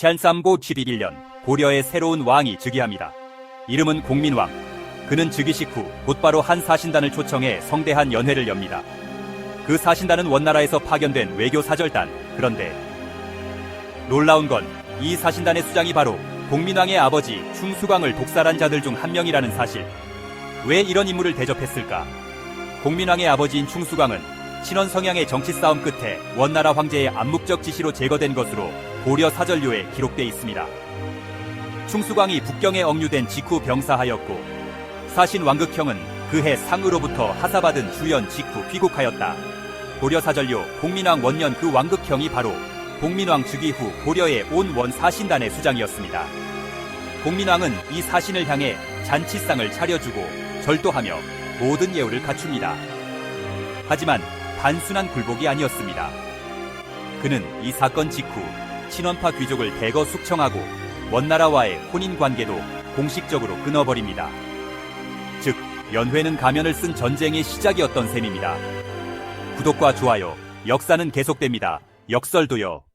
첸삼고 11년 고려의 새로운 왕이 즉위합니다. 이름은 공민왕. 그는 즉위식 후 곧바로 한 사신단을 초청해 성대한 연회를 엽니다. 그 사신단은 원나라에서 파견된 외교 사절단. 그런데 놀라운 건 이 사신단의 수장이 바로 공민왕의 아버지 충수광을 독살한 자들 중 한 명이라는 사실. 왜 이런 인물을 대접했을까? 공민왕의 아버지인 충수광은 친원 성향의 정치 싸움 끝에 원나라 황제의 암묵적 지시로 제거된 것으로 고려 사전료에 기록돼 있습니다. 충수광이 북경에 억류된 직후 병사하였고 사신 왕극형은 그해 상으로부터 하사받은 주연 직후 귀국하였다. 고려 사전료 공민왕 원년 그 왕극형이 바로 공민왕 즉위 후 고려의 온원 사신단의 수장이었습니다. 공민왕은 이 사신을 향해 잔치상을 차려주고 절도하며 모든 예우를 갖춥니다. 하지만 단순한 굴복이 아니었습니다. 그는 이 사건 직후 친원파 귀족을 대거 숙청하고 원나라와의 혼인 관계도 공식적으로 끊어버립니다. 즉, 연회는 가면을 쓴 전쟁의 시작이었던 셈입니다. 구독과 좋아요, 역사는 계속됩니다. 역설도요.